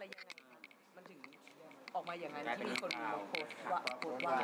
อะไรยังไงคะมันถึงออกมาอย่างนั้นกลายเป็นที่มีคนข่าวมาโพสต์ว่าโพสต์ว่า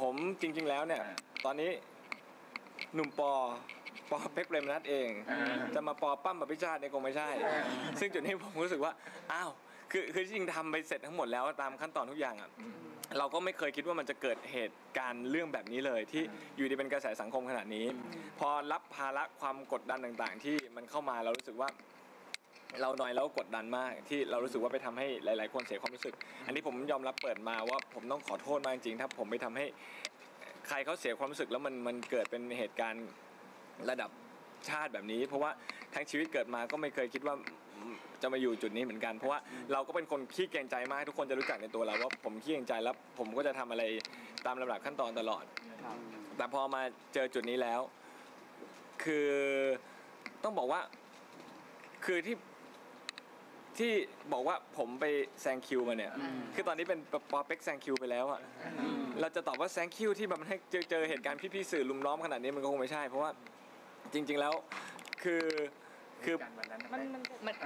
ผมจริง ๆ แล้วเนี่ย ตอนนี้หนุ่มปอปอเป๊กเปรมนัทเอง จะมาปอปั้มแบบพิชาติเนี่ยคงไม่ใช่ ซึ่งจุดนี้ผมรู้สึกว่าอ้าวคือคือจริงๆทำไปเสร็จทั้งหมดแล้วตามขั้นตอนทุกอย่างอะเราก็ไม่เคยคิดว่ามันจะเกิดเหตุการณ์เรื่องแบบนี้เลย ที่อยู่ดีเป็นกระแสสังคมขนาดนี้ พอรับภาระความกดดันต่างๆ ที่มันเข้ามาเรารู้สึกว่า เราหน่อยแล้วกดดันมากที่เรารู้สึกว่าไปทำให้หลาย ๆ คนเสียความรู้สึก อันนี้ผมยอมรับเปิดมาว่าผมต้องขอโทษมากจริงๆถ้าผมไปทำให้ใครเขาเสียความรู้สึกแล้วมันมันเกิดเป็นเหตุการณ์ระดับชาติแบบนี้ เพราะว่าทั้งชีวิตเกิดมาก็ไม่เคยคิดว่าจะมาอยู่จุดนี้เหมือนกัน เพราะว่าเราก็เป็นคนขี้เกรงใจมากทุกคนจะรู้จักในตัวเราว่าผมขี้เกรงใจแล้วผมก็จะทำอะไรตามลำดับขั้นตอนตลอด แต่พอมาเจอจุดนี้แล้ว คือต้องบอกว่า คือที่ ที่บอกว่าผมไปแซงคิวมาเนี่ย คือตอนนี้เป็นปอเป็กแซงคิวไปแล้วอะเราจะตอบว่าแซงคิวที่แบบมันให้เจอเจอเหตุการณ์พี่ๆสื่อลุมล้อมขนาดนี้มันก็คงไม่ใช่ เพราะว่าจริง ๆแล้วคือคือ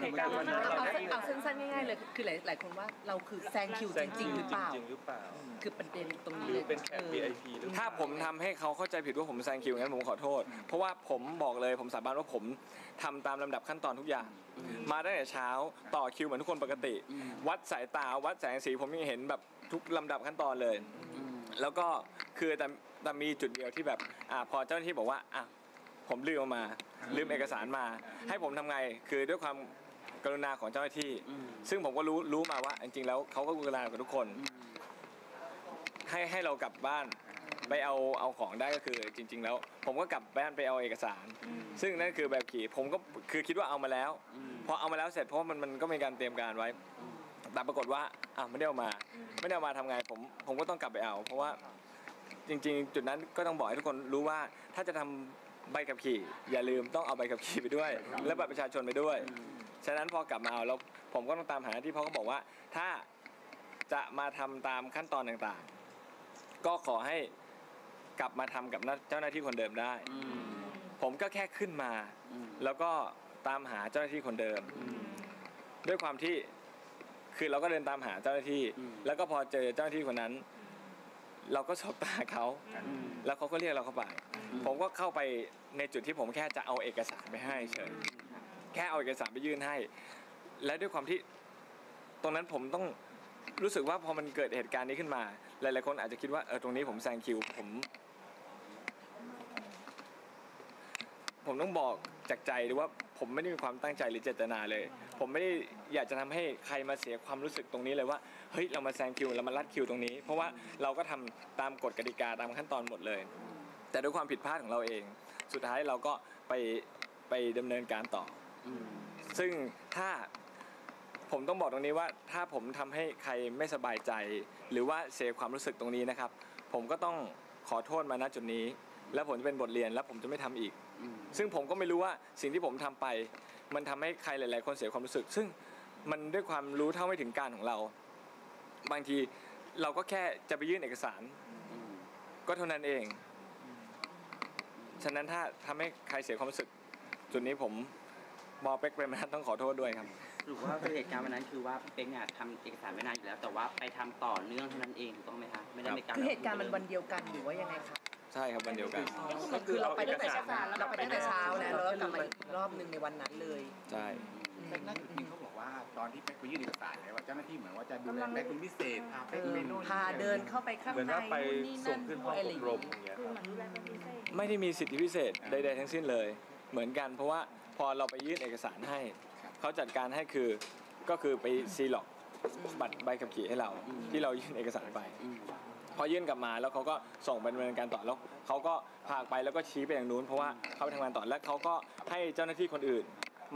เหตุการณ์วันนั้นเอาเราได้ เอาสั้นๆง่ายๆเลยคือหลายหลายคนว่าเราคือแซงคิวจริงๆหรือเปล่า จริงๆหรือเปล่า คือประเด็นตรงหนี้รือเป็นแขกออ VIP หรือเปล่ถ้าผมทำให้เขาเข้าใจผิดว่าผมแซงคิวงั้นผมขอโทษ เพราะว่าผมบอกเลยผมสาบานว่าผมทำตามลำดับขั้นตอนทุกอย่าง มาตั้งแต่เช้าต่อคิวเหมือนทุกคนปกติ วัดสายตาวัดแสงสีผมยังเห็นแบบทุกลำดับขั้นตอนเลย แล้วก็คือแต่แต่มีจุดเดียวที่แบบอ่าพอเจ้าหน้าที่บอกว่าอะผมลืมเอามา ลืมเอกสารมา ให้ผมทำไงคือด้วยความ กรุณาของเจ้าหน้าที่ ซึ่งผมก็รู้รู้มาว่า จริงๆแล้วเขาก็กรุณากับทุกคน ให้ให้เรากลับบ้านไปเอาเอาของได้ก็คือจริง ๆ แล้ว ผมก็กลับบ้านไปเอาเอกสาร ซึ่งนั่นคือแบบขี่ผมก็คือคิดว่าเอามาแล้วพอเอามาแล้วเสร็จเพราะว่ามันมันก็มีการเตรียมการไว้แต่ปรากฏว่าอะไม่ได้เอามา ไม่ได้เอามาทำไงผมผมก็ต้องกลับไปเอา เพราะว่าจริง ๆ จุดนั้นก็ต้องบอกให้ทุกคนรู้ว่าถ้าจะทำใบขับขี่ อย่าลืมต้องเอาใบขับขี่ไปด้วย และบัตรประชาชนไปด้วย ฉะนั้นพอกลับมาเอาแล้วผมก็ต้องตามหาที่เพราะเขาบอกว่า ถ้าจะมาทำตามขั้นตอนต่างๆ ก็ขอให้กลับมาทำกับเจ้าหน้าที่คนเดิมได้ ผมก็แค่ขึ้นมา แล้วก็ตามหาเจ้าหน้าที่คนเดิม ด้วยความที่คือเราก็เดินตามหาเจ้าหน้าที่ แล้วก็พอเจอเจ้าหน้าที่คนนั้น เราก็สบตาเขาแล้วเขาก็เรียกเราเข้าไป ผมก็เข้าไปในจุดที่ผมแค่จะเอาเอกสารไปให้เฉย แค่เอาเอกสารไปยื่นให้ และด้วยความที่ตรงนั้นผมต้องรู้สึกว่าพอมันเกิดเหตุการณ์นี้ขึ้นมา หลายๆคนอาจจะคิดว่าเออตรงนี้ผมแซงคิวผม ผมต้องบอกจากใจเลยว่าผมไม่ได้มีความตั้งใจหรือเจตนาเลย ผมไม่ได้อยากจะทำให้ใครมาเสียความรู้สึกตรงนี้เลยว่าเฮ้ยเรามาแซงคิวเรามาลัดคิวตรงนี้ เพราะว่าเราก็ทำตามกฎกติกาตามขั้นตอนหมดเลย แต่ด้วยความผิดพลาดของเราเอง สุดท้ายเราก็ไปไปดำเนินการต่อ ซึ่งถ้าผมต้องบอกตรงนี้ว่าถ้าผมทำให้ใครไม่สบายใจ หรือว่าเสียความรู้สึกตรงนี้นะครับ ผมก็ต้องขอโทษมาณจุดนี้ แล้วผมจะเป็นบทเรียนแล้วผมจะไม่ทำอีก ซึ่งผมก็ไม่รู้ว่าสิ่งที่ผมทำไป มันทำให้ใครหลาย ๆ คนเสียความรู้สึก ซึ่งมันด้วยความรู้เท่าไม่ถึงการของเรา บางทีเราก็แค่จะไปยื่นเอกสาร ก็เท่านั้นเอง ฉะนั้นถ้าทำให้ใครเสียความรู้สึก จุดนี้ผม มอเป็กเปรมนัทต้องขอโทษด้วยครับหรือว่าเหตุการณ์วันนั้นคือว่าเป็กเนี่ยทำเอกสารไม่นานอยู่แล้ว แต่ว่าไปทำต่อเนื่องเท่านั้นเองถูกต้องไหมคะไม่ได้มีการคือเหตุการณ์มันวันเดียวกันหรือว่ายังไงคะใช่ครับวันเดียวกันคือเราไปตั้งแต่เช้าเราไปตั้งแต่เช้านะแล้วก็กลับมาอีกรอบหนึ่งในวันนั้นเลยใช่แต่ล่าสุดที่เขาบอกว่าตอนที่ไปคุยยื่นเอกสารเนี่ยว่าเจ้าหน้าที่เหมือนว่าจะดูแลแม่เป็นพิเศษพาไปไปโน่นพาเดินเข้าไปข้างเหมือนในว่าไปนู่นนี่ส่นั่งนขึ้นห้องอะไรออบย่างรมเงี้ยอย่างเงี้ยครับไม่ได้มีสิทธิพิเศษใดๆทั้งสิ้นเลย เหมือนกันเพราะว่า พอเราไปยื่นเอกสารให้ เขาจัดการให้คือก็คือไปซีล็อกบัตรใบขับขี่ให้เรา ที่เรายื่นเอกสารไปพอยื่นกลับมาแล้วเขาก็ส่งไปดำเนินการต่อแล้วเขาก็พาไปแล้วก็ชี้ไปอย่างนู้นเพราะว่าเขาไปทำงานต่อแล้วเขาก็ให้เจ้าหน้าที่คนอื่น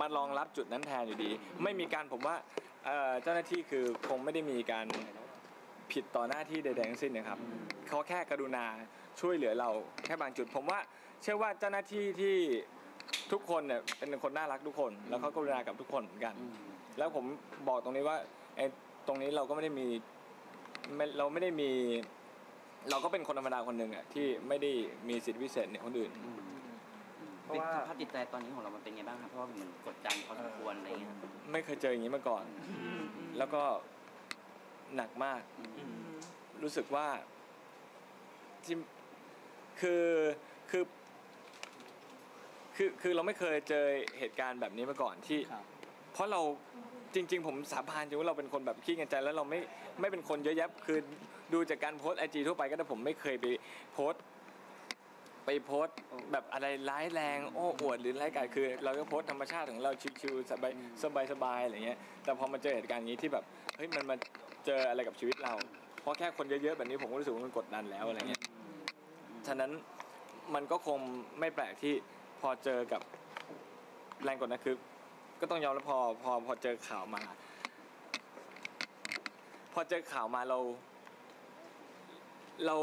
มารองรับจุดนั้นแทนอยู่ดี ไม่มีการผมว่าเอ่อเจ้าหน้าที่คือคงไม่ได้มีการผิดต่อหน้าที่ใดๆทั้งสิ้นนะครับเขาแค่กรุณาช่วยเหลือเราแค่บางจุด ผมว่าเชื่อว่าเจ้าหน้าที่ที่ ทุกคนเนี่ยเป็นคนน่ารักทุกคน แล้วเขากรุณากับทุกคนเหมือนกัน แล้วผมบอกตรงนี้ว่าไอ้ตรงนี้เราก็ไม่ได้มีไม่เราไม่ได้มี เราก็เป็นคนธรรมดาคนหนึ่งอะที่ไม่ได้มีสิทธิพิเศษเนี่ยคนอื่น เพราะว่า สภาพจิตใจตอนนี้ของเรามันเป็นไงบ้างครับเพราะว่าเหมือนกดดันพอสมควรอะไรเงี้ยไม่เคยเจออย่างนี้มาก่อน แล้วก็หนักมาก รู้สึกว่าที่คือคือ คือคือเราไม่เคยเจอเหตุการณ์แบบนี้มาก่อนที่ ครับ เพราะเราจริง ๆ ผมสาบานจริงว่าเราเป็นคนแบบขี้เงินใจแล้วเราไม่ไม่เป็นคนเยอะแยะคือดูจากการโพสไอจีทั่วไปก็ได้ผมไม่เคยไปโพสต์ไปโพสต์แบบอะไรร้ายแรงโอ้อวดหรือร้ายกาจคือ เราก็โพสต์ธรรมชาติของเราชิวๆสบายสบายสบายอะไรเงี้ยแต่พอมาเจอเหตุการณ์อย่างนี้ที่แบบเฮ้ยมันมาเจออะไรกับชีวิตเรา เพราะแค่คนเยอะๆแบบนี้ผมก็รู้สึกว่ามันกดดันแล้วอะไรเงี้ย ฉะนั้นมันก็คงไม่แปลกที่ พอเจอกับแรงกดดันคือ ก็ต้องยอมรับพอพอพอเจอข่าวมา พอเจอข่าวมาเรา เรา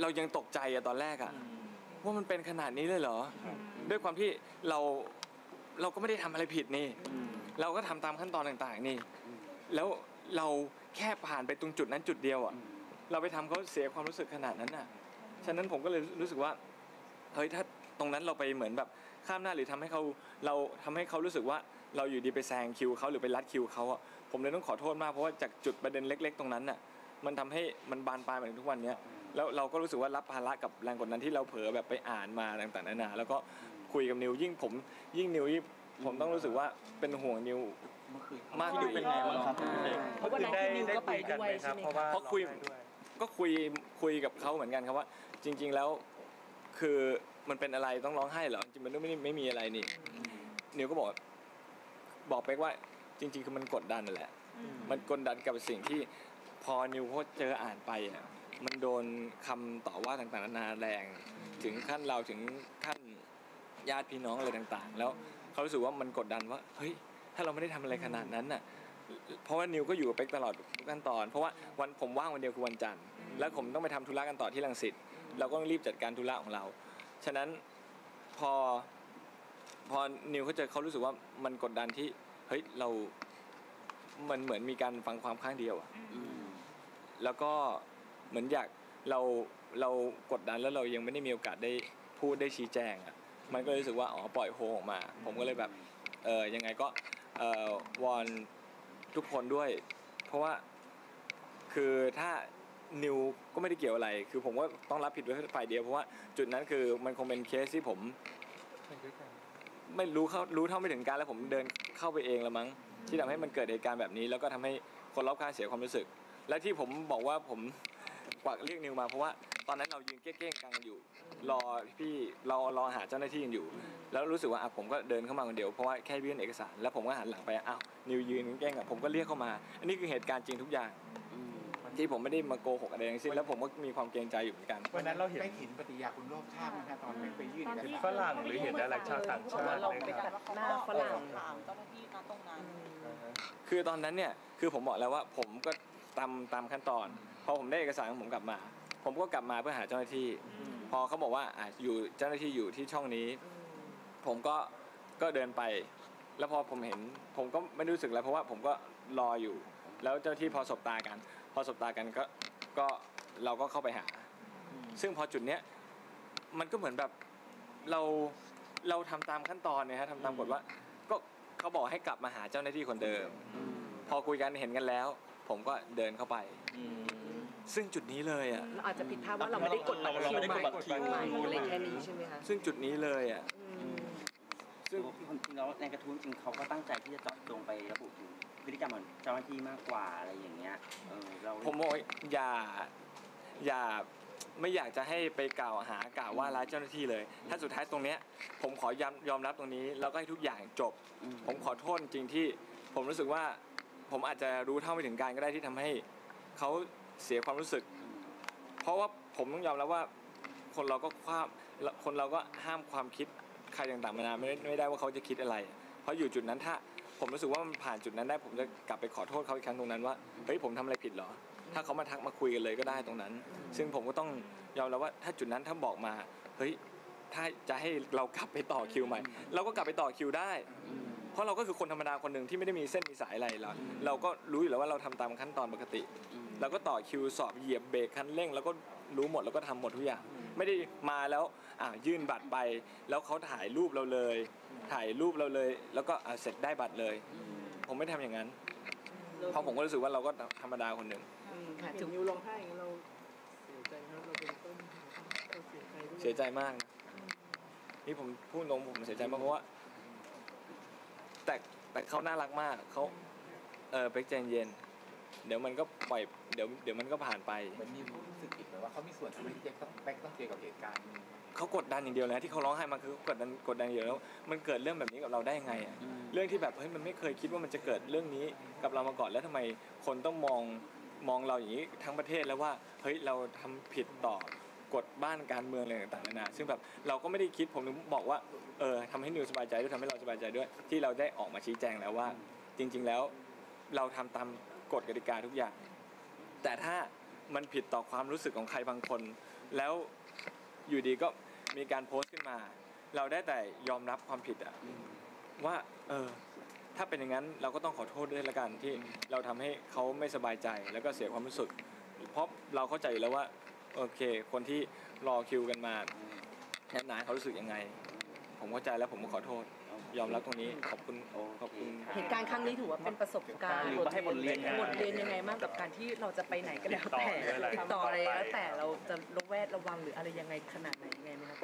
เรายังตกใจอะตอนแรกอะว่ามันเป็นขนาดนี้เลยเหรอ ด้วยความที่เราเราก็ไม่ได้ทำอะไรผิดนี่ เราก็ทำตามขั้นตอนต่างๆนี่ แล้วเราแค่ผ่านไปตรงจุดนั้นจุดเดียวอะเราไปทำเขาเสียความรู้สึกขนาดนั้นอะฉะนั้นผมก็เลยรู้สึกว่า เฮ้ยถ้า ตรงนั้นเราไปเหมือนแบบข้ามหน้าหรือทำให้เขาเราทำให้เขารู้สึกว่าเราอยู่ดีไปแซงคิวเขาหรือไปลัดคิวเขาอะผมเลยต้องขอโทษมากเพราะว่าจากจุดประเด็นเล็ก ๆ ตรงนั้นน่ะมันทำให้มันบานปลายมาถึงทุกวันเนี้ยแล้วเราก็รู้สึกว่ารับภาระกับแรงกดดันที่เราเผลอแบบไปอ่านมาต่างๆนานาแล้วก็คุยกับนิวยิ่งผมยิ่งนิวยิ่งผมต้องรู้สึกว่าเป็นห่วงนิวเมื่อคืนมากที่อดูยู่เป็นไงบ้างครับพี่เด็กเพราะวันนั้นที่นิวก็ไปด้วยใช่ไหมเพราะคะว่าเพราะคุยร้องไห้ด้วยก็คุยคุยกับเขาเหมือนกันครับว่า จริง ๆแล้วคือ มันเป็นอะไรต้องร้องไห้เหรอจริงๆมันไม่ไม่มีอะไรนี่นิวก็บอก บอกไปกว่า จริง ๆ คือมันกดดันนั่นแหละ มันกดดันกับสิ่งที่พอนิวเขาเจออ่านไปอะมันโดนคำต่อว่าต่างๆนานาแรง ถึงขั้นเราถึงขั้นญาติพี่น้องอะไรต่างๆ แล้วเขารู้สึกว่ามันกดดันว่าเฮ้ยถ้าเราไม่ได้ทำอะไรขนาดนั้นน่ะเพราะว่านิวก็อยู่กับเป๊กตลอดทุกขั้นตอน เพราะว่าวันผมว่างวันเดียวคือวันจันทร์แล้วผมต้องไปทำธุระกันต่อที่ลังสิตเราก็ต้องรีบจัดการธุระของเรา ฉะนั้นพอพอนิวเขาเจอเขารู้สึกว่ามันกดดันที่เฮ้ยเรา มันเหมือนมีการฟังความข้างเดียวอะแล้วก็เหมือนอยากเราเรากดดันแล้วเรายังไม่ได้มีโอกาสได้พูดได้ชี้แจงอะมันก็เลยรู้สึกว่าอ๋อปล่อยโฮออกมา ผมก็เลยแบบเออยังไงก็เออวอนทุกคนด้วย เพราะว่าคือถ้า นิวก็ไม่ได้เกี่ยวอะไร คือผมก็ต้องรับผิดไว้ฝ่ายเดียวเพราะว่าจุดนั้นคือมันคงเป็นเคสที่ผมไม่รู้เขารู้เท่าไม่ถึงการแล้วผมเดินเข้าไปเองละมั้งที่ทำให้มันเกิดเหตุการณ์แบบนี้ แล้วก็ทำให้คนรอบข้างเสียความรู้สึก และที่ผมบอกว่าผมกวักเรียกนิวมาเพราะว่าตอนนั้นเรายืนเก้งๆกันอยู่ รอพี่รอรอหาเจ้าหน้าที่กันอยู่ แล้วรู้สึกว่าอะผมก็เดินเข้ามาคนเดียวเพราะว่าแค่ยื่นเอกสาร แล้วผมก็หันหลังไปอ้าวนิวยืนเก้งๆอะผมก็เรียกเข้ามา อันนี้คือเหตุการณ์จริงทุกอย่าง ที่ผมไม่ได้มาโกหกอะไรทั้งสิ้นแล้วผมก็มีความเกรงใจอยู่เหมือนกัน วันนั้นเราเห็น ได้เห็นปฏิกิริยาคนรอบข้างไหมคะตอนไปไปยื่นเอกเห็นสารฝรั่งหรือเห็นอะไรชาวต่างชาติเราไหมไปครับกับหน้าฝรั่งถามเจ้าหน้าที่นะตรงนั้นอ่าฮะคือตอนนั้นเนี่ยคือผมบอกแล้วว่าผมก็ตามตามขั้นตอน พอผมได้เอกสารของผมกลับมา ผมก็กลับมาเพื่อหาเจ้าหน้าที่ พอเขาบอกว่าอะอยู่เจ้าหน้าที่อยู่ที่ช่องนี้ ผมก็ก็เดินไป แล้วพอผมเห็นผมก็ไม่ได้รู้สึกอะไรเพราะว่าผมก็รออยู่ แล้วเจ้าหน้าที่พอสบตากันพ อสบตากันก็ก็เราก็เข้าไปหา ซึ่งพอจุดเนี้ยมันก็เหมือนแบบเราเราทำตามขั้นตอนเนี่ยฮะทำตามกฎว่าก็เขาบอกให้กลับมาหาเจ้าหน้าที่คนเดิม พอคุยกันเห็นกันแล้ว ผมก็เดินเข้าไป ซึ่งจุดนี้เลยอะ เราอาจจะผิดพลาดว่าเราไม่ได้กดบัตรคิวใหม่คิว ใหม่อะไรแค่นี้ใช่ไหมคะซึ่งจุดนี้เลยอะ ซึ่ง จริงๆแล้วในกระทู้จริงเขาก็ตั้งใจที่จะเจาะจงไประบุถึง พฤติกรรมของเจ้าหน้าที่มากกว่าอะไรอย่างเงี้ยเออเราผมบอกว่าอย่าอย่าไม่อยากจะให้ไปกล่าวหากล่าวว่าร้ายเจ้าหน้าที่เลย ถ้าสุดท้ายตรงเนี้ย ผมขอยอมยอมรับตรงนี้ แล้วก็ให้ทุกอย่างจบอืมผมขอโทษจริงๆที่ ผมรู้สึกว่าผมอาจจะรู้เท่าไม่ถึงการก็ได้ที่ทำให้เขาเสียความรู้สึก เพราะว่าผมต้องยอมรับว่า คนเราก็ความคนเราก็ห้ามความคิดใครต่างๆนานาไม่ได้ไม่ได้ว่าเขาจะคิดอะไร เพราะอยู่จุดนั้นถ้า ผมรู้สึกว่ามันผ่านจุดนั้นได้ผมจะกลับไปขอโทษเขาอีกครั้งตรงนั้นว่าเฮ้ยผมทำอะไรผิดเหรอ ถ้าเขามาทักมาคุยกันเลยก็ได้ตรงนั้น ซึ่งผมก็ต้องยอมรับว่าถ้าจุดนั้นถ้าบอกมาเฮ้ยถ้าจะให้เรากลับไปต่อคิวใหม่ เราก็กลับไปต่อคิวได้ เพราะเราก็คือคนธรรมดาคนหนึ่งที่ไม่ได้มีเส้นมีสายอะไรเราเราก็รู้อยู่แล้วว่าเราทำตามขั้นตอนปกติเราก็ต่อคิวสอบเหยียบเบรกคันเร่ง แล้วก็รู้หมดแล้วก็ทำหมดทุกอย่าง ไม่ได้มาแล้วอ่ายื่นบัตรไป แล้วเขาถ่ายรูปเราเลย ถ่ายรูปเราเลย แล้วก็อ่าเสร็จได้บัตรเลย ผมไม่ทำอย่างนั้น เพราะผมก็รู้สึกว่าเราก็ธรรมดาคนหนึ่งค่ะถึถึงงนิวร้องไห้อย่างนี้เราเสียใจนะครับเราเป็นต้นเราเสียใจด้วยเสียใจมากนะนี่ผมพูดตรงผมเสียใจมากเพราะว่า แต่แต่เขาน่ารักมากเขาเออเป็กใจเย็นเดี๋ยวมันก็ปล่อยเดี๋ยวเดี๋ยวมันก็ผ่านไปเหมือนมีความรู้สึกผิดไหมว่าเขามีส่วนทำให้พี่แจ็คต้องแบ็คต้องเจอกับเหตุการณ์นี้ เขากดดันอย่างเดียวเลยนะที่เขาร้องไห้มาคือกดดันกดดันอย่างเดียวแล้วมันเกิดเรื่องแบบนี้กับเราได้ยังไงอะเรื่องที่แบบเฮ้ยมันไม่เคยคิดว่ามันจะเกิดเรื่องนี้กับเรามาก่อนแล้วทำไมคนต้องมองมองเราอย่างนี้ทั้งประเทศแล้วว่าเฮ้ยเราทำผิดต่อกฎบ้านการเมืองอะไรต่างๆนานาซึ่งแบบเราก็ไม่ได้คิดผมถึงบอกว่าเออทำให้นิวสบายใจด้วยทำให้เราสบายใจด้วย ที่เราได้ออกมาชี้แจงแล้วว่า จริง ๆแล้วเราทำตามกฎกติกาทุกอย่าง แต่ถ้ามันผิดต่อความรู้สึกของใครบางคน แล้วอยู่ดีก็ มีการโพสต์ขึ้นมา เราได้แต่ยอมรับความผิดอะว่า เออ ถ้าเป็นอย่างนั้นเราก็ต้องขอโทษด้วยละกันที่เราทำให้เขาไม่สบายใจแล้วก็เสียความรู้สึก เพราะเราเข้าใจอยู่แล้วว่า โอเค คนที่รอคิวกันมาแนานๆเขารู้สึกยังไง ผมเข้าใจแล้วผมก็ขอโทษ ยอมรับตรงนี้ขอบคุณขอบคุณเหตุการณ์ครั้งนี้ถือว่าเป็นประสบการณ์หรือว่าให้บทเรียนบทเรียนยังไงบ้างกับการที่เราจะไปไหนก็แล้วแต่ติติดดต่ต่ออหอะรือไรอะไรแล้วแต่เราจะระแวดระวังหรืออะไรยังไงขนาดไหนยังไงไหมครับ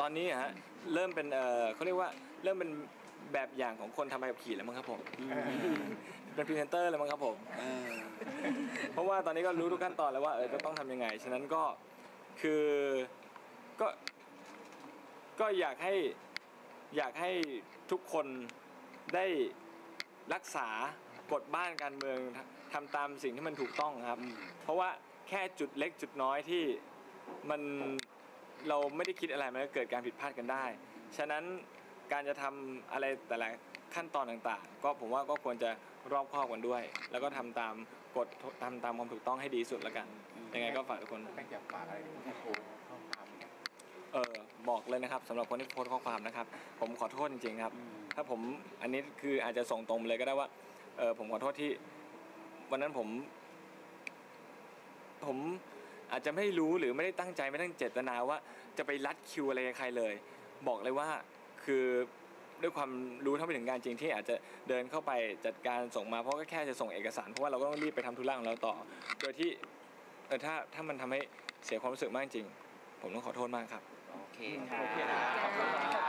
ตอนนี้อะฮะเริ่มเป็นเออเขาเรียกว่าเริ่มเป็นแบบอย่างของคนทำใบขับขี่แล้วมั้งครับผมเป็นพรีเซนเตอร์เลยมั้งครับผมเออเพราะว่าตอนนี้ก็รู้ทุกขั้นตอนแล้วว่าเออจะต้องทำยังไง ฉะนั้นก็คือก็ก็อยากให้ อยากให้ทุกคนได้รักษากฎบ้านการเมืองทำตามสิ่งที่มันถูกต้องครับ เพราะว่าแค่จุดเล็กจุดน้อยที่มันเราไม่ได้คิดอะไรมันก็เกิดการผิดพลาดกันได้ ฉะนั้นการจะทำอะไรแต่ละขั้นตอนต่างๆ ก็ผมว่าก็ควรจะรอบคอบกันด้วย แล้วก็ทำตามกฎทำตามความถูกต้องให้ดีที่สุดแล้วกัน ยังไงก็ฝากทุกคนแบ็คอยากฝากอะไรถึงผู้โพสต์ข้อความไหม เออบอกเลยนะครับสำหรับคนที่โพสต์ข้อความนะครับ ผมขอโทษจริงๆครับ ถ้าผมอันนี้คืออาจจะส่งตรงไปเลยก็ได้ว่าเออผมขอโทษที่ วันนั้นผม ผมอาจจะไม่รู้หรือไม่ได้ตั้งใจไม่ได้เจตนาว่าจะไปรัดคิวอะไรกับใครเลย บอกเลยว่าคือด้วยความรู้เท่าไม่ถึงการจริงที่อาจจะเดินเข้าไปจัดการส่งมาเพราะก็แค่จะส่งเอกสารเพราะว่าเราก็ต้องรีบไปทำธุระของเราต่อ โดยที่เออถ้าถ้ามันทำให้เสียความรู้สึกมากจริง ผมต้องขอโทษมากครับ โอเคค่ะขอบคุณ